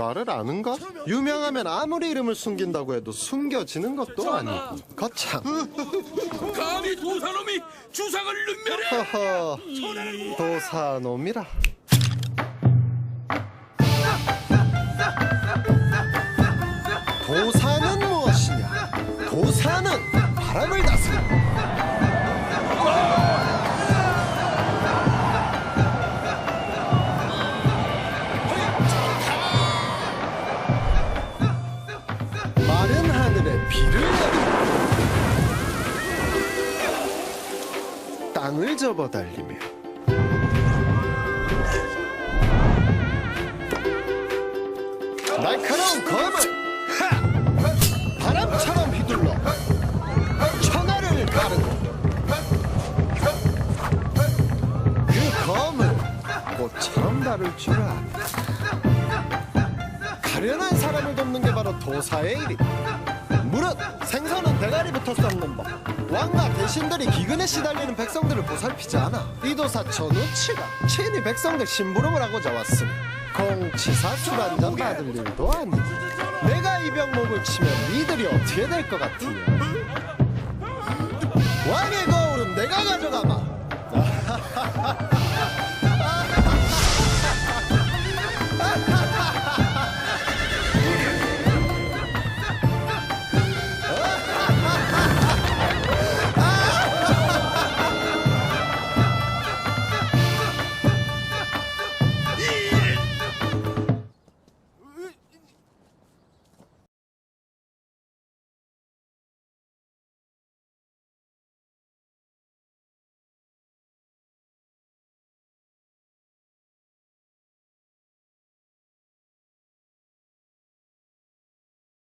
나를 아는가? 유명하면 아무리 이름을 숨긴다고 해도 숨겨지는 것도 아니고. 거참. 감히 도사놈이 주상을 능멸해 허허. 도사놈이라. 도사는 무엇이냐? 도사는 바람을 다스린다 땅을 접어 달리며. 날카로운 검을 하! 바람처럼 휘둘러 천하를 가르고. 그 검을 꽃처럼 다룰 줄 아네 가련한 사람을 돕는 게 바로 도사의 일이다 무릇 생선은 대가리부터 썩는 법 왕과 대신들이 기근에 시달리는 백성들을 보살피지 않아. 이도사 전우치가 친히 백성들 심부름을 하고자 왔으니 공치사 술한잔 받을 일도 아니고 내가 이 병목을 치면 이들이 어떻게 될 것 같으냐? 왕의 거울은 내가 가져가마.